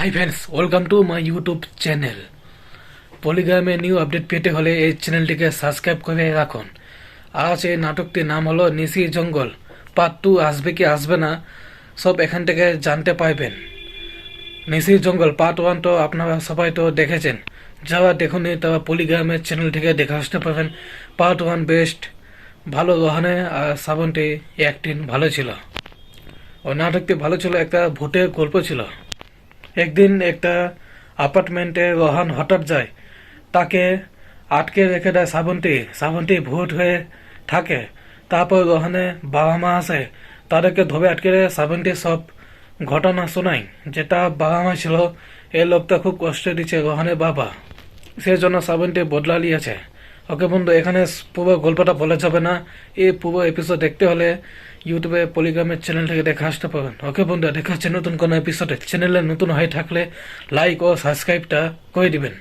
Hi friends welcome to my YouTube channel পলিগ্রামে new update পেতে হলে এই চ্যানেলটিকে সাবস্ক্রাইব করে রাখুন। আজ এই নাটকটির নাম হলো নিশি জঙ্গল। পার্ট টু আসবে কি আসবে না, সব এখান থেকে জানতে পারবেন। নিশির জঙ্গল পার্ট ওয়ান তো আপনারা সবাই তো দেখেছেন। যারা দেখুন তারা পলিগ্রামের চ্যানেল থেকে দেখে আসতে পারবেন। পার্ট ওয়ান বেস্ট ভালো রহনে আর শ্রাবন্তী অ্যাক্টিং ভালো ছিল। ও নাটকটি ভালো ছিল, একটা ভূতের গল্প ছিল। একদিন একটা অ্যাপার্টমেন্টে রোহান হঠাৎ যায়। তাকে আটকে রেখে দেয় শ্রাবন্তী শ্রাবন্তী ভূত হয়ে থাকে। তারপর রোহানে বাবা মা আসে তাদেরকে ধরে আটকে রেখে শ্রাবন্তী সব ঘটনা শোনায়। যেটা বাবা মা ছিল, এই লোকটা খুব কষ্ট দিচ্ছে রোহানের বাবা। সেই জন্য শ্রাবন্তী বদলা নিয়েছে। ওকে বন্ধু, এখানে পুরো গল্পটা বলা যাবে না। এই পুরো এপিসোড দেখতে হলে ইউটিউবে পলিগ্রামের চ্যানেল থেকে দেখে আসতে পারবেন। ওকে বন্ধুরা, দেখা হচ্ছে নতুন কোনো এপিসোডে চ্যানেলে নতুন হয়ে থাকলে লাইক ও সাবস্ক্রাইবটা করে দিবেন।